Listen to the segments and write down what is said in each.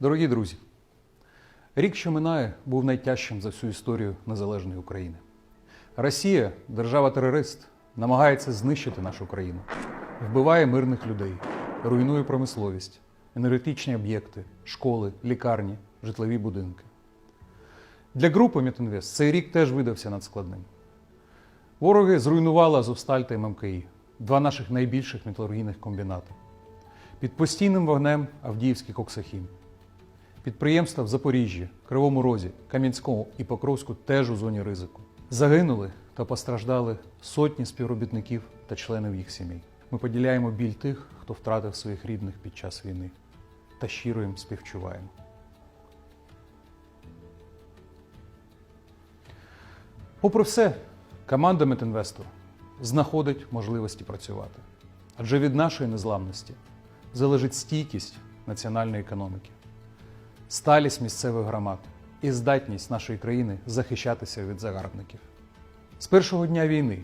Дорогі друзі, рік, що минає, був найтяжчим за всю історію незалежної України. Росія, держава-терорист, намагається знищити нашу країну, вбиває мирних людей, руйнує промисловість, енергетичні об'єкти, школи, лікарні, житлові будинки. Для групи Мітінвест цей рік теж видався надскладним. Вороги зруйнували Азовсталь та ММКІ, два наших найбільших металургійних комбінати. Під постійним вогнем Авдіївський Коксахім. Підприємства в Запоріжжі, Кривому Розі, Кам'янському і Покровську теж у зоні ризику. Загинули та постраждали сотні співробітників та членів їх сімей. Ми поділяємо біль тих, хто втратив своїх рідних під час війни, та щиро їм співчуваємо. Попри все, команда Метінвесту знаходить можливості працювати. Адже від нашої незламності залежить стійкість національної економіки, сталість місцевих громад і здатність нашої країни захищатися від загарбників. З першого дня війни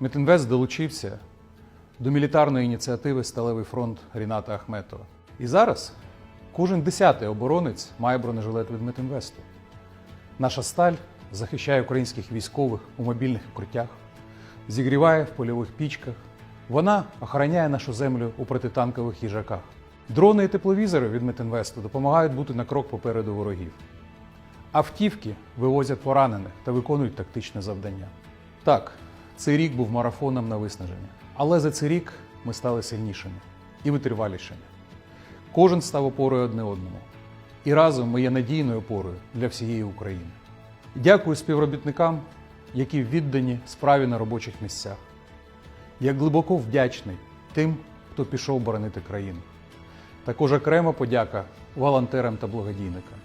Метінвест долучився до мілітарної ініціативи Сталевий фронт Ріната Ахметова. І зараз кожен десятий оборонець має бронежилет від Метінвесту. Наша сталь захищає українських військових у мобільних укриттях, зігріває в польових пічках. Вона охороняє нашу землю у протитанкових їжаках. Дрони і тепловізори від Метінвесту допомагають бути на крок попереду ворогів. Автівки вивозять поранених та виконують тактичне завдання. Так, цей рік був марафоном на виснаження, але за цей рік ми стали сильнішими і витривалішими. Кожен став опорою одне одному. І разом ми є надійною опорою для всієї України. Дякую співробітникам, які віддані справі на робочих місцях. Я глибоко вдячний тим, хто пішов боронити країну. Також окрема подяка волонтерам та благодійникам.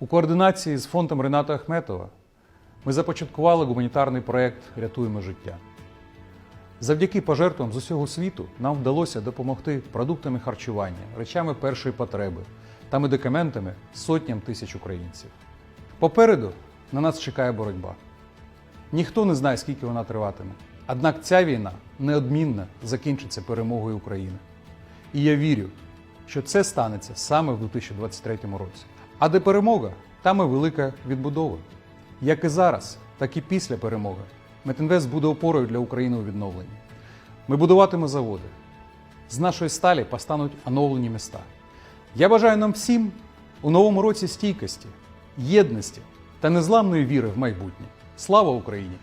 У координації з фондом Рената Ахметова ми започаткували гуманітарний проєкт Рятуємо життя. Завдяки пожертвам з усього світу нам вдалося допомогти продуктами харчування, речами першої потреби та медикаментами сотням тисяч українців. Попереду на нас чекає боротьба. Ніхто не знає, скільки вона триватиме. Однак ця війна неодмінно закінчиться перемогою України. І я вірю, що це станеться саме в 2023 році. А де перемога, там і велика відбудова. Як і зараз, так і після перемоги. Метінвест буде опорою для України у відновленні. Ми будуватимемо заводи. З нашої сталі постануть оновлені міста. Я бажаю нам всім у новому році стійкості, єдності та незламної віри в майбутнє. Слава Україні!